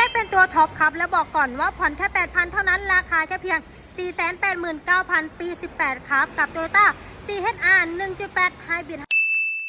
ได้เป็นตัวท็อปครับ แล้วบอกก่อนว่าผ่อนแค่ 8,000 เท่านั้นราคาแค่เพียง 489,000 ปี 18 ครับ กับ Toyota CHR 1.8 Hybrid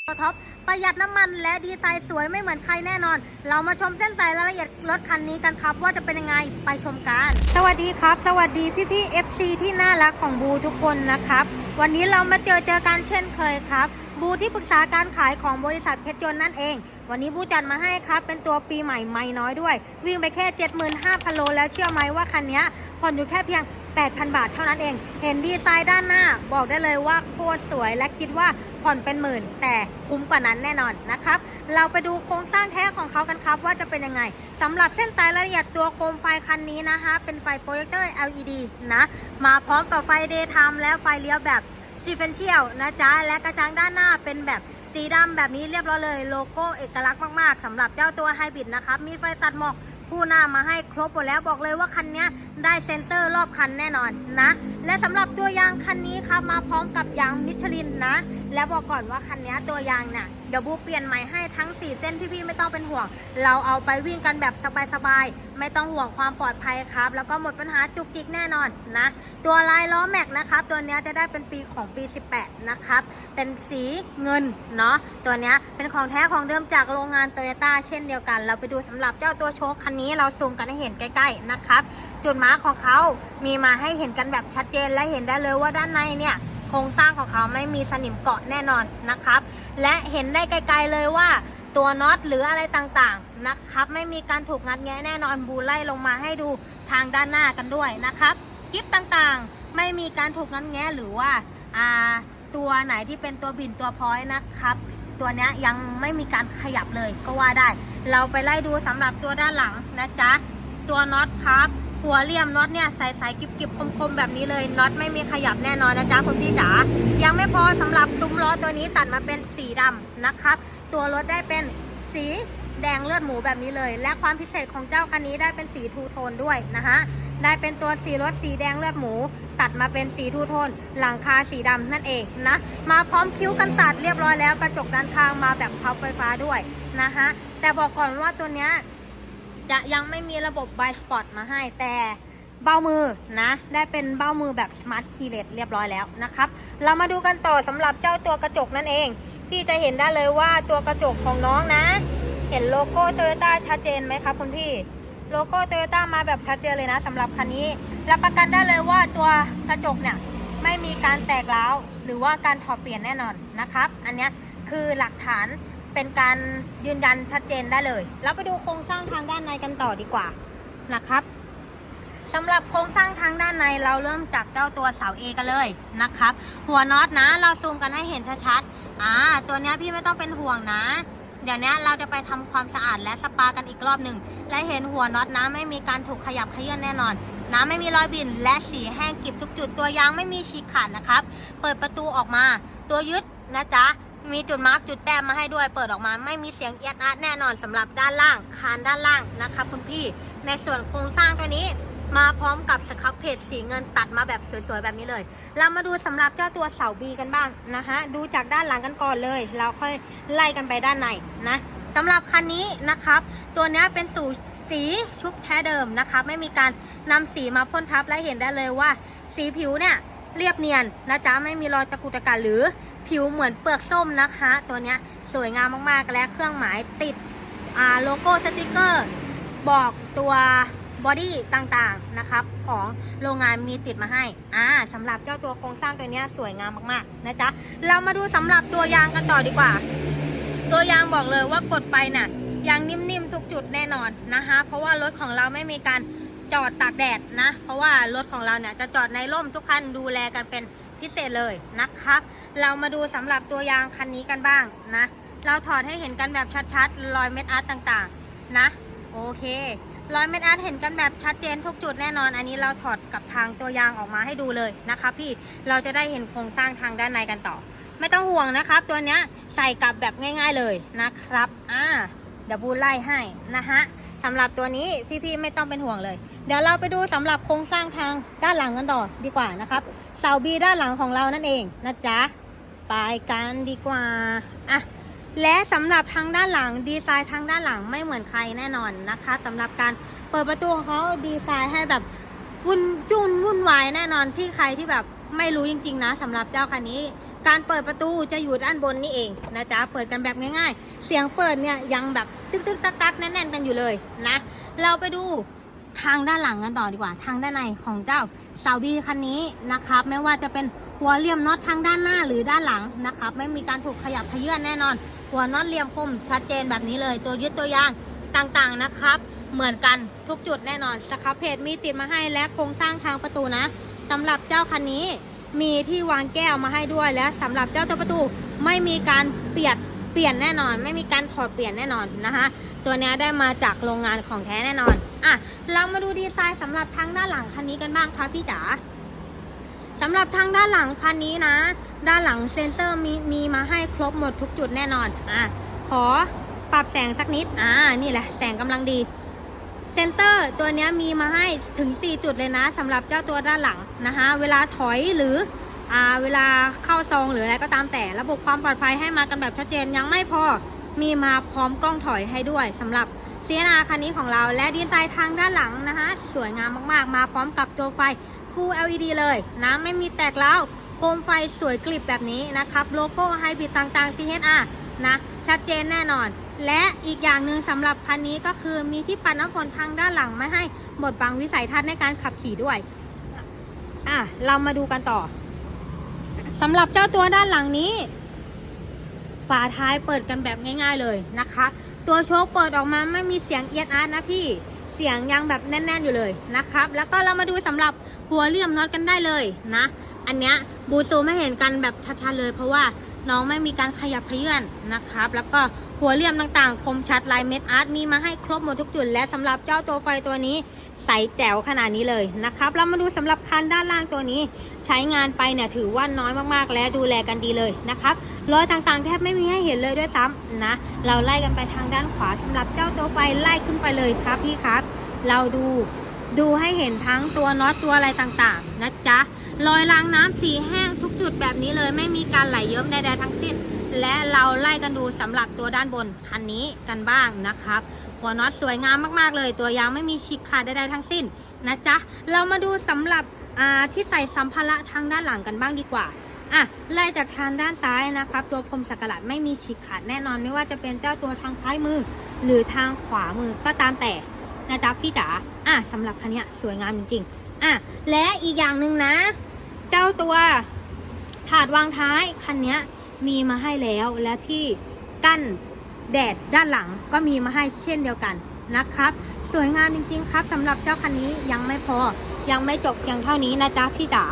ตัวท็อปประหยัดน้ำมันและดีไซน์สวยไม่เหมือนใครแน่นอน เรามาชมเส้นสายรายละเอียดรถคันนี้กันครับ ว่าจะเป็นยังไงไปชมกัน สวัสดีครับ สวัสดีพี่พี่ FC ที่น่ารักของบูทุกคนนะครับ วันนี้เรามาเจอเจอกันเช่นเคยครับ บูที่ปรึกษาการขายของบริษัทเพชรยนต์นั่นเอง วันนี้บูจัดมาให้ครับ เป็นตัวปีใหม่ไม่น้อยด้วย วิ่งไปแค่ 75,000 โลแล้วเชื่อไหมว่าคันนี้ผ่อนอยู่แค่เพียง 8,000 บาทเท่านั้นเอง เห็นดีไซน์ด้านหน้า บอกได้เลยว่าโคตรสวยและคิดว่าผ่อนเป็นหมื่น แต่คุ้มกว่านั้นแน่นอนนะครับ เราไปดูโครงสร้างแท้ของเขากันครับ ว่าจะเป็นยังไงสำหรับเส้นสายรายละเอียดตัวโคมไฟคันนี้นะคะ เป็นไฟโปรเจคเตอร์ LED นะมาพร้อมกับไฟ daytime และไฟเลี้ยวแบบซีเฟนเชียลนะจ๊ะและกระจังด้านหน้าเป็นแบบ สีดำแบบนี้เรียบร้อยเลย โลโก้เอกลักษณ์มากๆสำหรับเจ้าตัวไฮบริดนะครับ มีไฟตัดหมอกคู่หน้ามาให้ครบหมดแล้วบอกเลยว่าคันนี้ได้เซ็นเซอร์รอบคันแน่นอนนะ และสำหรับตัวยางคันนี้ครับมาพร้อมกับยางมิชลินนะ และบอกก่อนว่าคันนี้ตัวยางนี่ะ เดี๋ยวบูเปลี่ยนใหม่ให้ทั้ง 4 เส้นพี่ๆไม่ต้องเป็นห่วง เราเอาไปวิ่งกันแบบสบายๆ ไม่ต้องห่วงความปลอดภัยครับ แล้วก็หมดปัญหาจุกจิกแน่นอนนะ ตัวลายล้อแม็กนะครับ ตัวนี้จะได้เป็นปีของปี 18 นะครับ เป็นสีเงินเนาะ ตัวนี้เป็นของแท้ของเดิมจากโรงงานโตโยต้าเช่นเดียวกัน เราไปดูสำหรับเจ้าตัวโชคคันนี้เราซูมกันให้เห็นใกล้ๆนะครับ จุดมาร์คของเขามีมาให้เห็นกันแบบชัดเจนและเห็นได้เลยว่าด้านในเนี่ยโครงสร้างของเขาไม่มีสนิมเกาะแน่นอนนะครับ และเห็นได้ไกลๆเลยว่าตัวน็อตหรืออะไรต่างๆนะครับ ไม่มีการถูกงัดแงะแน่นอนบูไล่ลงมาให้ดูทางด้านหน้ากันด้วยนะครับกิฟต่างๆไม่มีการถูกงัดแงะหรือว่าอ่าตัวไหนที่เป็นตัวบินตัวพอยนะครับ ตัวนี้ยยังไม่มีการขยับเลยก็ว่าได้ เราไปไล่ดูสำหรับตัวด้านหลังนะจ๊ะตัวน็อตครับ หัวเหลี่ยมน็อตเนี่ยใสๆกิบๆคมๆแบบนี้เลยน็อตไม่มีขยับแน่นอนนะจ๊ะคุณพี่จ๋ายังไม่พอสำหรับซุ้มล้อตัวนี้ตัดมาเป็นสีดำนะครับ ตัวรถได้เป็นสีแดงเลือดหมูแบบนี้เลย และความพิเศษของเจ้าคันนี้ได้เป็นสีทูโทนด้วยนะฮะได้เป็นตัวสีรถสีแดงเลือดหมู ตัดมาเป็นสีทูโทน หลังคาสีดำนั่นเองนะมาพร้อมคิ้วกันสาดเรียบร้อยแล้วกระจกด้านข้างมาแบบพับไฟฟ้าด้วยนะฮะแต่บอกก่อนว่าตัวเนี้ย จะยังไม่มีระบบ b บ Spot มาให้แต่เบ้ามือนะ ได้เป็นเบ้ามือแบบ Smart Keyless เรียบร้อยแล้วนะครับ เรามาดูกันต่อสำหรับเจ้าตัวกระจกนั่นเอง พี่จะเห็นได้เลยว่าตัวกระจกของน้องนะ เห็นโลโก้โตโยต้าชัดเจนไหมครับคุณพี่โลโก้โตโยต้ามาแบบชัดเจนเลยนะสำหรับคันนี้รับประกันได้เลยว่าตัวกระจกเนี่ยไม่มีการแตกร้าวหรือว่าการถอดเปลี่ยนแน่นอนนะครับ อันนี้คือหลักฐาน เป็นการยืนยันชัดเจนได้เลย แล้วไปดูโครงสร้างทางด้านในกันต่อดีกว่านะครับสำหรับโครงสร้างทางด้านในเราเริ่มจากเจ้าตัวเสา A กันเลยนะครับ หัวน็อตนะ เราซูมกันให้เห็นชัดๆอ่าตัวนี้พี่ไม่ต้องเป็นห่วงนะ เดี๋ยวนี้เราจะไปทำความสะอาดและสปากันอีกรอบหนึ่งและเห็นหัวน็อตนะไม่มีการถูกขยับเขยื่อนแน่นอนน้ำไม่มีรอยบินและสีแห้งกริบทุกจุดตัวยางไม่มีฉีกขาดนะครับ เปิดประตูออกมา ตัวยึดนะจ๊ะ มีจุดมาร์กจุดแต้มมาให้ด้วย เปิดออกมาไม่มีเสียงเอียดอาร์ตแน่นอนสำหรับด้านล่าง คานด้านล่างนะครับคุณพี่ ในส่วนโครงสร้างตัวนี้มาพร้อมกับสครับเพจสีเงินตัดมาแบบสวยๆ แบบนี้เลย เรามาดูสำหรับเจ้าตัวเสาบีกันบ้างนะฮะดูจากด้านหลังกันก่อนเลย เราค่อยไล่กันไปด้านในนะสำหรับคันนี้นะครับ ตัวนี้เป็นสูสีชุบแท้เดิมนะครับไม่มีการนำสีมาพ่นทับและเห็นได้เลยว่า สีผิวเนี่ยเรียบเนียนนะจ๊ะไม่มีรอยตะกุตะกัหรือ ผิวเหมือนเปลือกส้มนะคะ ตัวเนี้ยสวยงามมากๆและเครื่องหมายติดโลโก้สติกเกอร์ บอกตัวบอดี้ต่างๆนะครับ ของโรงงานมีติดมาให้อ่าสำหรับเจ้าตัวโครงสร้างตัวนี้สวยงามมากๆนะจ๊ะ เรามาดูสำหรับตัวยางกันต่อดีกว่า ตัวยางบอกเลยว่ากดไปน่ะยางนิ่มๆทุกจุดแน่นอนนะคะ เพราะว่ารถของเราไม่มีการจอดตากแดดนะ เพราะว่ารถของเราเนี่ยจะจอดในร่มทุกคันดูแลกันเป็น พิเศษเลยนะครับ เรามาดูสำหรับตัวยางคันนี้กันบ้างนะ เราถอดให้เห็นกันแบบชัดๆรอยเม็ดอาร์ตต่างๆ นะ โอเครอยเม็ดอาร์ตเห็นกันแบบชัดเจนทุกจุดแน่นอน อันนี้เราถอดกับทางตัวยางออกมาให้ดูเลยนะคะพี่ เราจะได้เห็นโครงสร้างทางด้านในกันต่อ ไม่ต้องห่วงนะครับ ตัวเนี้ยใส่กลับแบบง่ายๆเลยนะครับ อ่าเดี๋ยวบูไล่ให้นะฮะสำหรับตัวนี้พี่ๆไม่ต้องเป็นห่วงเลย เดี๋ยวเราไปดูสำหรับโครงสร้างทางด้านหลังกันต่อดีกว่านะครับ เสาบีด้านหลังของเรานั่นเองนะจ๊ะ ไปกันดีกว่าอะและสำหรับทางด้านหลังดีไซน์ทางด้านหลังไม่เหมือนใครแน่นอนนะคะสำหรับการเปิดประตูของเขาดีไซน์ให้แบบวุ่นจุนวุ่นวายแน่นอนที่ใครที่แบบไม่รู้จริง ๆ นะสำหรับเจ้าคันนี้ การเปิดประตูจะอยู่ด้านบนนี่เองนะจ๊ะเปิดกันแบบง่าย ๆ เสียงเปิดเนี่ยยังแบบตึกตึกตักตักแน่นๆกันอยู่เลยนะ เราไปดู ทางด้านหลังกันต่อดีกว่า ทางด้านในของเจ้าสาวบีคันนี้นะครับ ไม่ว่าจะเป็นหัวเหลี่ยมน็อตทางด้านหน้าหรือด้านหลังนะครับ ไม่มีการถูกขยับเขยื่อนแน่นอน หัวน็อตเหลี่ยมคมชัดเจนแบบนี้เลย ตัวยึดตัวยางต่างๆนะครับ เหมือนกันทุกจุดแน่นอนสครับเพจมีติดมาให้และโครงสร้างทางประตูนะสำหรับเจ้าคันนี้มีที่วางแก้วมาให้ด้วยและสำหรับเจ้าตัวประตูไม่มีการเปลี่ยนเปลี่ยนแน่นอน ไม่มีการถอดเปลี่ยนแน่นอนนะคะตัวนี้ได้มาจากโรงงานของแท้แน่นอน อะเรามาดูดีไซน์สำหรับทางด้านหลังคันนี้กันบ้างค่ะพี่จ๋าสำหรับทางด้านหลังคันนี้นะ ด้านหลังเซ็นเซอร์มีมีมาให้ครบหมดทุกจุดแน่นอนอะขอปรับแสงสักนิดอ่านี่แหละแสงกำลังดีเซนเตอร์ตัวนี้มีมาให้ถึง 4 จุดเลยนะสำหรับเจ้าตัวด้านหลังนะคะเวลาถอยหรืออ่าเวลาเข้าซองหรืออะไรก็ตามแต่ระบบความปลอดภัยให้มากันแบบชัดเจนยังไม่พอมีมาพร้อมกล้องถอยให้ด้วยสำหรับ c ี r คันนี้ของเราและดีไซน์ทางด้านหลังนะคะสวยงามมากๆ มาพร้อมกับตัวไฟ Full LED เลยนะไม่มีแตกแล้วโคมไฟสวยกลิบแบบนี้นะครับ โลโก้ไฮบริดต่างๆ CHR นะชัดเจนแน่นอน และอีกอย่างหนึ่งสำหรับคันนี้ก็คือมีที่ปัดน้ำฝนทางด้านหลังไม่ให้บดบังวิสัยทัศน์ในการขับขี่ด้วยอะเรามาดูกันต่อสำหรับเจ้าตัวด้านหลังนี้ ฝาท้ายเปิดกันแบบง่าย ๆเลยนะคะ ตัวโชคเปิดออกมาไม่มีเสียงเอียดอาร์ตนะพี่ เสียงยังแบบแน่น ๆ อยู่เลยนะครับ แล้วก็เรามาดูสำหรับหัวเหลี่ยมน็อตกันได้เลยนะ อันเนี้ยบูซูไม่เห็นกันแบบชัดๆเลย เพราะว่าน้องไม่มีการขยับเขยื่อนนะครับ แล้วก็หัวเหลี่ยมต่างๆ คมชัดลายเม็ดอาร์ตมีมาให้ครบหมดทุกจุด และสำหรับเจ้าตัวไฟตัวนี้ใสแจ๋วขนาดนี้เลยนะครับเรามาดูสำหรับคันด้านล่างตัวนี้ ใช้งานไปเนี่ยถือว่าน้อยมากๆ และดูแลกันดีเลยนะครับ รอยต่างๆ แทบไม่มีให้เห็นเลยด้วยซ้ำนะ เราไล่กันไปทางด้านขวาสำหรับเจ้าตัวไฟไล่ขึ้นไปเลยครับพี่ครับ เราดูดูให้เห็นทั้งตัวน็อตตัวอะไรต่างๆนะจ๊ะรอยรางน้ำสีแห้งทุกจุดแบบนี้เลย ไม่มีการไหลเยิ้มใดๆทั้งสิ้น และเราไล่กันดูสำหรับตัวด้านบนคันนี้กันบ้างนะครับหัวน็อตสวยงามมากๆเลย ตัวยางไม่มีฉีกขาดใดๆทั้งสิ้นนะจ๊ะเรามาดูสำหรับที่ใส่สัมภาระทางด้านหลังกันบ้างดีกว่า อะไล่จากทางด้านซ้ายนะครับ ตัวพรมสักการะไม่มีฉีกขาดแน่นอนไม่ว่าจะเป็นเจ้าตัวทางซ้ายมือ หรือทางขวามือก็ตามแต่นะจ๊ะพี่จ๋าอะสำหรับคันนี้สวยงามจริงๆอะและอีกอย่างหนึ่งนะ เจ้าตัวถาดวางท้ายคันนี้มีมาให้แล้วและที่กั้นแดดด้านหลังก็มีมาให้เช่นเดียวกันนะครับ สวยงามจริง ๆ ครับสำหรับเจ้าคันนี้ยังไม่พอยังไม่จบเพียงเท่านี้นะจ๊ะพี่จ๋า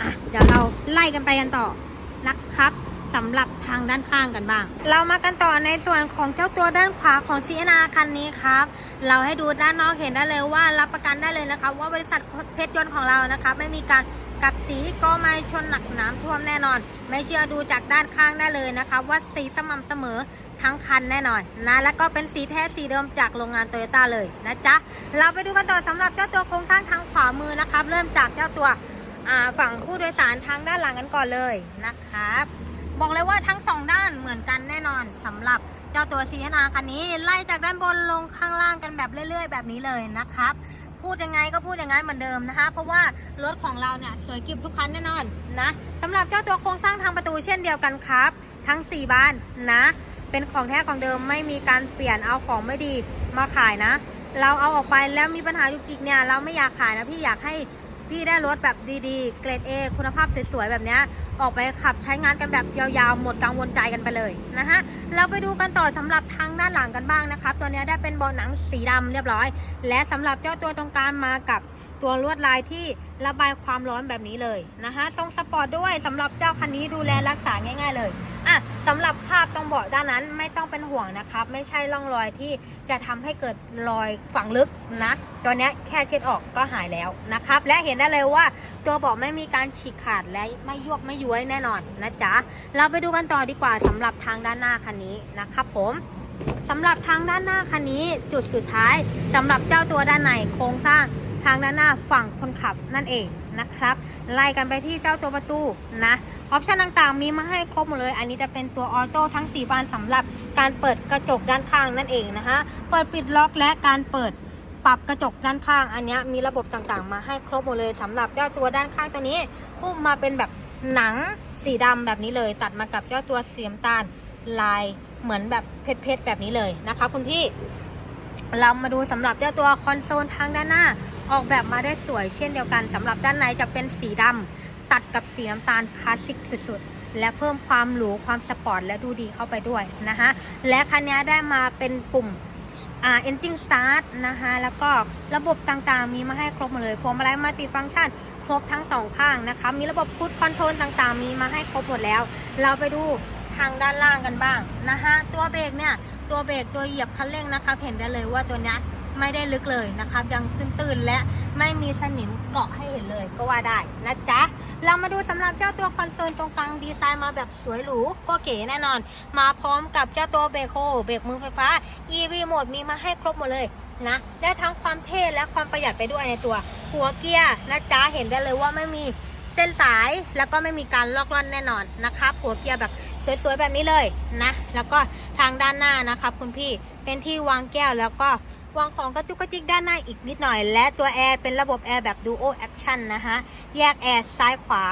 อะเดี๋ยวเราไล่กันไปกันต่อนะครับสำหรับทางด้านข้างกันบ้าง เรามากันต่อในส่วนของเจ้าตัวด้านขวาของ CNR คันนี้ครับ เราให้ดูด้านนอกเห็นได้เลยว่ารับประกันได้เลยนะครับว่าบริษัทเพชรยนต์ของเรานะครับไม่มีการกับสีก็ไม่ชนหนักน้ำท่วมแน่นอน ไม่เชื่อดูจากด้านข้างได้เลยนะครับว่าสีสม่ำเสมอทั้งคันแน่นอนนะแล้วก็เป็นสีแท้สีเดิมจากโรงงานโตโยต้าเลยนะจ๊ะ เราไปดูกันต่อสำหรับเจ้าตัวโครงสร้างทางขวามือนะครับ เริ่มจากเจ้าตัว ฝั่งผู้โดยสารทางด้านหลังกันก่อนเลยนะครับ บอกเลยว่าทั้งสองด้านเหมือนกันแน่นอนสำหรับเจ้าตัวซีนาคันนี้ไล่จากด้านบนลงข้างล่างกันแบบเรื่อย ๆ แบบนี้เลยนะครับ พูดยังไงก็พูดอย่างนั้นเหมือนเดิมนะคะ เพราะว่ารถของเราเนี่ยสวยกิบทุกคันแน่นอนนะสำหรับเจ้าตัวโครงสร้างทางประตูเช่นเดียวกันครับ ทั้ง 4 บานนะ เป็นของแท้ของเดิมไม่มีการเปลี่ยนเอาของไม่ดีมาขายนะ เราเอาออกไปแล้วมีปัญหาจุกจิกเนี่ยเราไม่อยากขายนะพี่อยากให้ พี่ได้รถแบบดีๆ เกรด A คุณภาพสวยๆ แบบนี้ออกไปขับใช้งานกันแบบยาวๆ หมดกังวลใจกันไปเลยนะฮะ เราไปดูกันต่อสำหรับทางด้านหลังกันบ้างนะครับ ตัวนี้ได้เป็นเบาะหนังสีดำเรียบร้อย และสำหรับเจ้าตัวตรงกลางมากับตัวลวดลายที่ระบายความร้อนแบบนี้เลยนะฮะทรงสปอร์ตด้วยสำหรับเจ้าคันนี้ดูแลรักษาง่าย ๆ เลย อะสำหรับคราบตรงเบาะด้านนั้นไม่ต้องเป็นห่วงนะครับ ไม่ใช่ร่องรอยที่จะทำให้เกิดรอยฝังลึกนะตัวนี้แค่เช็ดออกก็หายแล้วนะครับ และเห็นได้เลยว่าตัวเบาะไม่มีการฉีกขาดและไม่ยวกไม่ย้วยแน่นอนนะจ๊ะเราไปดูกันต่อดีกว่าสำหรับทางด้านหน้าคันนี้นะครับผมสำหรับทางด้านหน้าคันนี้จุดสุดท้ายสำหรับเจ้าตัวด้านในโครงสร้างทางด้านหน้าฝั่งคนขับนั่นเอง นะครับ ไล่กันไปที่เจ้าตัวประตูนะออปชันต่างๆ มีมาให้ครบหมดเลย อันนี้จะเป็นตัวออโต้ทั้ง 4 บานสำหรับการเปิดกระจกด้านข้างนั่นเองนะคะเปิดปิดล็อกและการเปิดปรับกระจกด้านข้าง อันนี้มีระบบต่างๆ มาให้ครบหมดเลยสำหรับเจ้าตัวด้านข้างตัวนี้หุ้มมาเป็นแบบหนังสีดำแบบนี้เลย ตัดมากับเจ้าตัวสีน้ำตาลลายเหมือนแบบเพชรๆแบบนี้เลยนะคะคุณพี่ เรามาดูสำหรับเจ้าตัวคอนโซลทางด้านหน้า ออกแบบมาได้สวยเช่นเดียวกันสำหรับด้านในจะเป็นสีดำตัดกับสีน้ำตาลคลาสสิกสุดๆ และเพิ่มความหรูความสปอร์ตและดูดีเข้าไปด้วยนะคะและคันนี้ได้มาเป็นปุ่มอ่า engine start นะคะแล้วก็ระบบต่างๆ มีมาให้ครบหมดเลยพวงมาลัยมัลติฟังก์ชันครบทั้งสองข้างนะคะ มีระบบพุทคอนโทรลต่างๆ มีมาให้ครบหมดแล้ว เราไปดูทางด้านล่างกันบ้างนะคะตัวเบรกเนี่ย ตัวเบรกตัวเหยียบคันเร่งนะคะ เห็นได้เลยว่าตัวนี้ ไม่ได้ลึกเลยนะคะยังตื้นๆและไม่มีสนิมเกาะให้เห็นเลยก็ว่าได้นะจ๊ะ เรามาดูสำหรับเจ้าตัวคอนโซลตรงกลางดีไซน์มาแบบสวยหรูก็เก๋แน่นอน มาพร้อมกับเจ้าตัวเบรกโฮเบรกมือไฟฟ้า EV โหมดมีมาให้ครบหมดเลยนะได้ทั้งความเท่และความประหยัดไปด้วยในตัว หัวเกียร์นะจ๊ะเห็นได้เลยว่าไม่มีเส้นสายแล้วก็ไม่มีการลอกล่อนแน่นอนนะครับหัวเกียร์แบบสวยๆแบบนี้เลยนะ แล้วก็ทางด้านหน้านะครับคุณพี่ เป็นที่วางแก้วแล้วก็วางของกระจุกกระจิกด้านหน้าอีกนิดหน่อย และตัวแอร์เป็นระบบแอร์แบบ Duo Action นะคะแยกแอร์ซ้ายขวา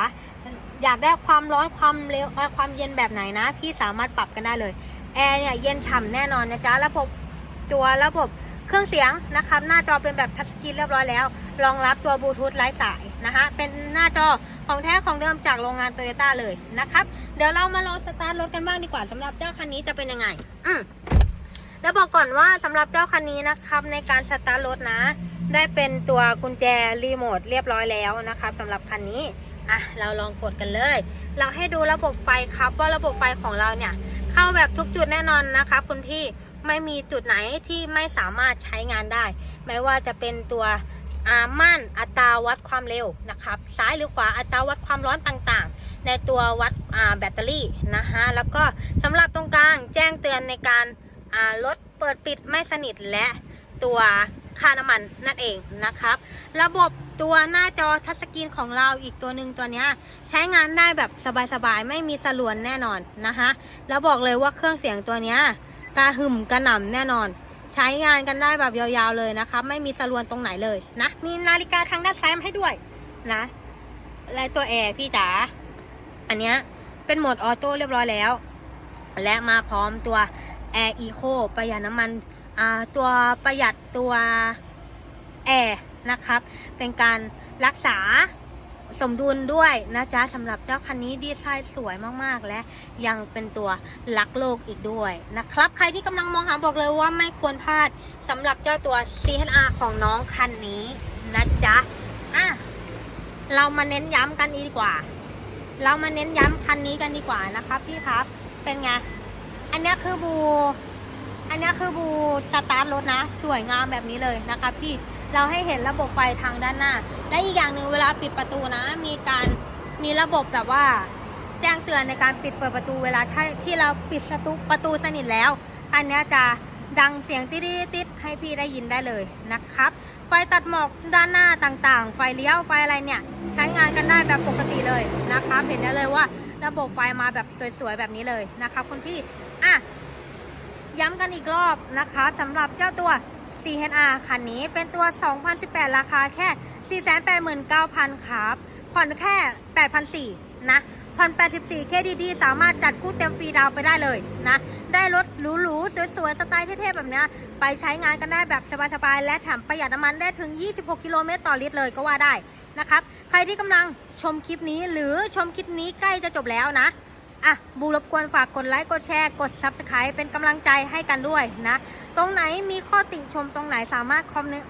อยากได้ความร้อนความเร็วเอ่อความเย็นแบบไหนนะ พี่สามารถปรับกันได้เลย แอร์เนี่ยเย็นฉ่ำแน่นอนนะจ๊ะระบบตัวระบบเครื่องเสียงนะครับหน้าจอเป็นแบบทัชสกรีนเรียบร้อยแล้ว รองรับตัวบลูทูธไร้สายนะคะเป็นหน้าจอของแท้ของเดิมจากโรงงานโตโยต้าเลยนะครับ เดี๋ยวเรามาลองสตาร์ทรถกันบ้างดีกว่าสำหรับเจ้าคันนี้จะเป็นยังไง อืม แล้วบอกก่อนว่าสำหรับเจ้าคันนี้นะครับในการสตาร์ทรถนะ ได้เป็นตัวกุญแจรีโมทเรียบร้อยแล้วนะครับสำหรับคันนี้อะเราลองกดกันเลย เราให้ดูระบบไฟครับว่าระบบไฟของเราเนี่ยเข้าแบบทุกจุดแน่นอนนะคะคุณพี่ไม่มีจุดไหนที่ไม่สามารถใช้งานได้ ไม่ว่าจะเป็นตัวอาม่านอัตราวัดความเร็วนะครับซ้ายหรือขวาอัตราวัดความร้อนต่างๆ ในตัววัดแบตเตอรี่นะคะแล้วก็สำหรับตรงกลางแจ้งเตือนในการ รถเปิดปิดไม่สนิทและตัวค่าน้ำมันนั่นเองนะครับ ระบบตัวหน้าจอทัชสกรีนของเราอีกตัวหนึ่งตัวนี้ใช้งานได้แบบสบายๆ ไม่มีสลวนแน่นอนนะคะแล้วบอกเลยว่าเครื่องเสียงตัวนี้ยกระหึ่มกระหน่ำแน่นอน ใช้งานกันได้แบบยาวๆเลยนะคะไม่มีสลวนตรงไหนเลยนะมีนาฬิกาทางด้านซ้ายมาให้ด้วยนะและตัวแอร์พี่จ๋าอันเนี้ยเป็นโหมดออโต้เรียบร้อยแล้ว และมาพร้อมตัว Air Eco ประหยัดน้ำมันตัวประหยัดตัวแอร์นะครับ เป็นการรักษาสมดุลด้วยนะจ๊ะสำหรับเจ้าคันนี้ดีไซน์สวยมากๆ และยังเป็นตัวรักโลกอีกด้วยนะครับ ใครที่กำลังมองหาบอกเลยว่าไม่ควรพลาดสำหรับเจ้าตัว CHR ของน้องคันนี้นะจ๊ะอะเรามาเน้นย้ำกันดีกว่า เรามาเน้นย้ำคันนี้กันดีกว่านะครับพี่ครับ เป็นไง อันนี้คือบู อันนี้คือบูสตาร์ทรถนะ สวยงามแบบนี้เลยนะคะพี่ เราให้เห็นระบบไฟทางด้านหน้า และอีกอย่างหนึ่งเวลาปิดประตูนะ มีการมีระบบแบบว่า แจ้งเตือนในการปิดเปิดประตูเวลาที่เราปิดประตูสนิทแล้ว อันนี้จะดังเสียงติดติดให้พี่ได้ยินได้เลยนะครับ ไฟตัดหมอกด้านหน้าต่างๆ ไฟเลี้ยวไฟอะไรเนี่ยใช้งานกันได้แบบปกติเลยนะครับ เห็นได้เลยว่าระบบไฟมาแบบสวยๆแบบนี้เลยนะครับคุณพี่ อะ ย้ำกันอีกรอบนะคะสำหรับเจ้าตัว CHR คันนี้เป็นตัว 2018 ราคาแค่ 489,000 ครับ ผ่อนแค่ 8,400 นะผ่อน84 KDD สามารถจัดกู้เต็มฟรีดาวน์ไปได้เลยนะ ได้รถหรูๆ สวยๆ สไตล์เท่ๆ แบบนี้ ไปใช้งานกันได้แบบสบายๆ และแถมประหยัดน้ำมันได้ถึง 26 กิโลเมตรต่อลิตรเลยก็ว่าได้นะครับ ใครที่กำลังชมคลิปนี้หรือชมคลิปนี้ใกล้จะจบแล้วนะ อะบูรบกวนฝากกดไลค์กดแชร์กด Subscribe เป็นกำลังใจให้กันด้วยนะ ตรงไหนมีข้อติชมตรงไหนสามารถ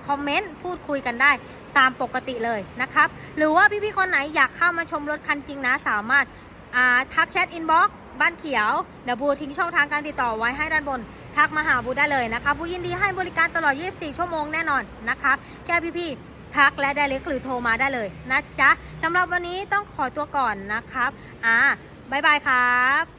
คอมเมนต์พูดคุยกันได้ตามปกติเลยนะครับ หรือว่าพี่ๆคนไหนอยากเข้ามาชมรถคันจริงนะ สามารถอ่าทักแชทอินบ็อกบ้านเขียว เดี๋ยวบูทิ้งช่องทางการติดต่อไว้ให้ด้านบน ทักมาหาบูได้เลยนะคะบูยินดีให้บริการตลอด 24 ชั่วโมงแน่นอนนะครับแค่พี่ๆทักและได้เล็กหรือโทรมาได้เลยนะจ๊ะสำหรับวันนี้ต้องขอตัวก่อนนะครับอ่า บ๊ายบายครับ